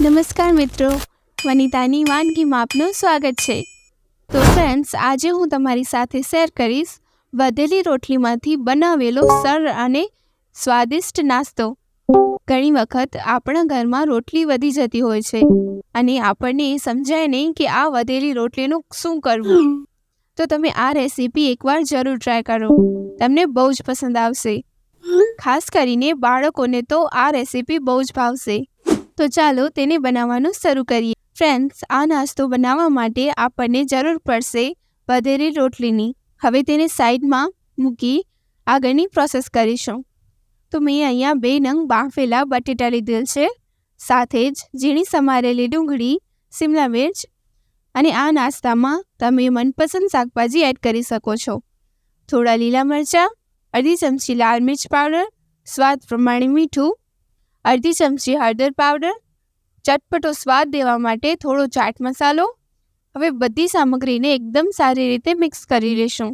નમસ્કાર મિત્રો. વનિતાની વાનગીમાં આપનું સ્વાગત છે. તો ફ્રેન્ડ્સ આજે હું તમારી સાથે શેર કરીશ વધેલી રોટલીમાંથી બનાવેલો સરળ અને સ્વાદિષ્ટ નાસ્તો. ઘણી વખત આપણા ઘરમાં રોટલી વધી જતી હોય છે અને આપણને એ સમજાય નહીં કે આ વધેલી રોટલીનું શું કરવું. તો તમે આ રેસીપી એકવાર જરૂર ટ્રાય કરો. તમને બહુ જ પસંદ આવશે. ખાસ કરીને બાળકોને તો આ રેસીપી બહુ જ ભાવશે. તો ચાલો તેને બનાવવાનું શરૂ કરીએ. ફ્રેન્ડ્સ, આ નાસ્તો બનાવવા માટે આપણને જરૂર પડશે વધેરી રોટલીની. હવે તેને સાઈડમાં મૂકી આગળની પ્રોસેસ કરીશું. તો મેં અહીંયા બે નંગ બાફેલા બટેટા લીધેલ છે, સાથે જ ઝીણી સમારેલી ડુંગળી શિમલા મિર્ચ અને આ નાસ્તામાં તમે મનપસંદ શાકભાજી એડ કરી શકો છો. થોડા લીલા મરચાં, અડધી ચમચી લાલ મિર્ચ પાવડર, સ્વાદ પ્રમાણે મીઠું અડધી ચમચી હળદર પાવડર, ચટપટો સ્વાદ દેવા માટે થોડો ચાટ મસાલો. હવે બધી સામગ્રીને એકદમ સારી રીતે મિક્સ કરી લઈશું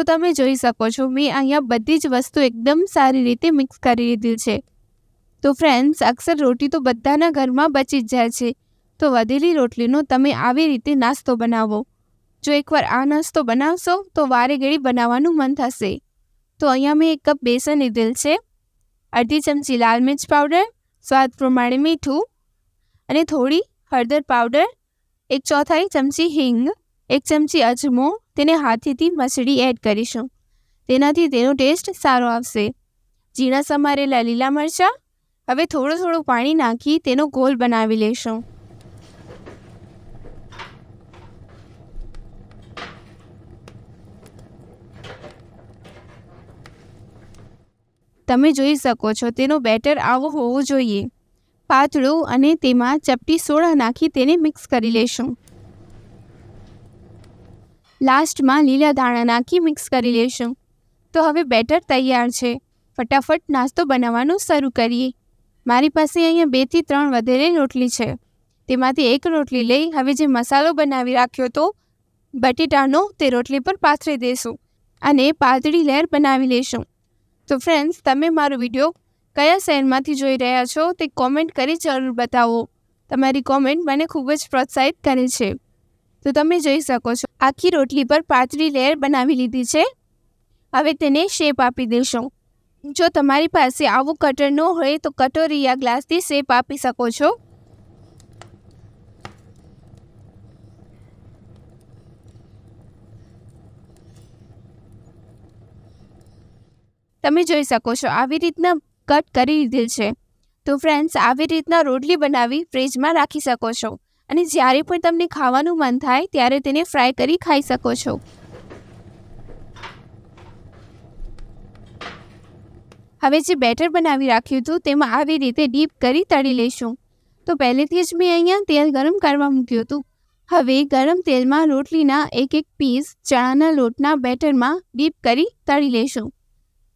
તો તમે જોઈ શકો છો, મેં અહીંયા બધી જ વસ્તુ એકદમ સારી રીતે મિક્સ કરી લીધી છે. તો ફ્રેન્ડ્સ અક્ષર રોટી તો બધાના ઘરમાં બચી જ જાય છે. તો વધેલી રોટલીનો તમે આવી રીતે નાસ્તો બનાવો. જો એકવાર આ નાસ્તો બનાવશો, તો વારે ઘડી બનાવવાનું મન થશે. તો અહીંયા મેં એક કપ બેસન લીધેલ છે, અડધી ચમચી લાલ મિર્ચ પાવડર, સ્વાદ પ્રમાણે મીઠું અને થોડી હળદર પાવડર, એક ચોથાઈ ચમચી હિંગ એક ચમચી અજમો તેને હાથેથી મસળી એડ કરીશું. તેનાથી તેનો ટેસ્ટ સારો આવશે. ઝીણા સમારેલા લીલા મરચાં, હવે થોડું થોડું પાણી નાખી તેનો ગોલ બનાવી લેશું તમે જોઈ શકો છો, તેનો બેટર આવો હોવો જોઈએ. પાતળું અને તેમાં ચપટી સોડા નાખી તેને મિક્સ કરી લેશું લાસ્ટમાં લીલા દાણા નાખી મિક્સ કરી લેશું. તો હવે બેટર તૈયાર છે. ફટાફટ નાસ્તો બનાવવાનું શરૂ કરીએ. મારી પાસે અહીંયા બેથી ત્રણ વધેલી રોટલી છે. તેમાંથી એક રોટલી લઈ હવે જે મસાલો બનાવી રાખ્યો તો બટેટાનો તે રોટલી પર પાથરી દઈશું અને પાતળી લહેર બનાવી લેશું. તો ફ્રેન્ડ્સ તમે મારો વીડિયો કયા શહેરમાંથી જોઈ રહ્યા છો તે કોમેન્ટ કરી જરૂર બતાવો. તમારી કોમેન્ટ મને ખૂબ જ પ્રોત્સાહિત કરે છે. તો તમે જોઈ શકો છો, આખી રોટલી પર પાતળી લેયર બનાવી લીધી છે. હવે તેને શેપ આપી દેશો. જો તમારી પાસે આવું કટર ન હોય તો કટોરી યા ગ્લાસથી શેપ આપી શકો છો. તમે જોઈ શકો છો, આવી રીતના કટ કરી લીધેલ છે. તો ફ્રેન્ડ્સ, આવી રીતના રોટલી બનાવી ફ્રીજમાં રાખી શકો છો. અને જ્યારે પણ તમને ખાવાનું મન થાય, ત્યારે તેને ફ્રાય કરી ખાઈ શકો છો. હવે જે બેટર બનાવી રાખ્યું હતું, તેમાં આવી રીતે ડીપ કરી તળી લઈશું. તો પહેલેથી જ મેં અહીંયા તેલ ગરમ કરવા મૂક્યું હતું. હવે ગરમ તેલમાં રોટલીના એક એક પીસ ચણાના લોટના બેટરમાં ડીપ કરી તળી લઈશું.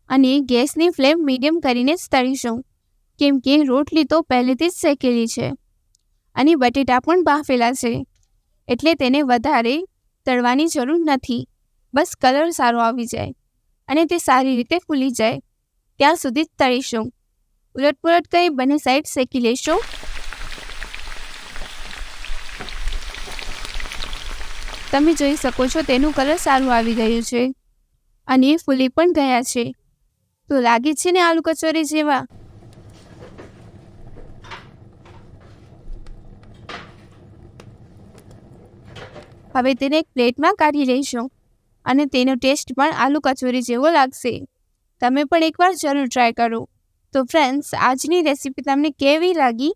અને ગેસની ફ્લેમ મીડિયમ કરીને જ તળીશું. કેમ કે રોટલી તો પહેલેથી જ શેકેલી છે. અને બટેટા પણ બાફેલા છે. એટલે તેને વધારે તળવાની જરૂર નથી. બસ કલર સારો આવી જાય અને તે સારી રીતે ફૂલી જાય. ત્યાં સુધી જ તળીશું. ઉલટપુલટ કરી બંને સાઈડ શેકી લેશું? તમે જોઈ શકો છો તેનું કલર સારું આવી ગયું છે. અને ફૂલી પણ ગયા છે. તો લાગે છે ને આલુ કચોરી જેવા? હવે તેને એક પ્લેટમાં કાઢી લઈશું અને તેનો ટેસ્ટ પણ આલુ કચોરી જેવો લાગશે. તમે પણ એકવાર જરૂર ટ્રાય કરો. તો ફ્રેન્ડ્સ આજની રેસીપી તમને કેવી લાગી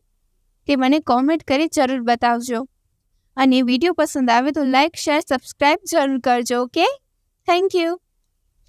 તે મને કોમેન્ટ કરી જરૂર બતાવજો. અને વીડિયો પસંદ આવે તો લાઇક શેર સબસ્ક્રાઈબ જરૂર કરજો ઓકે થેન્ક યુ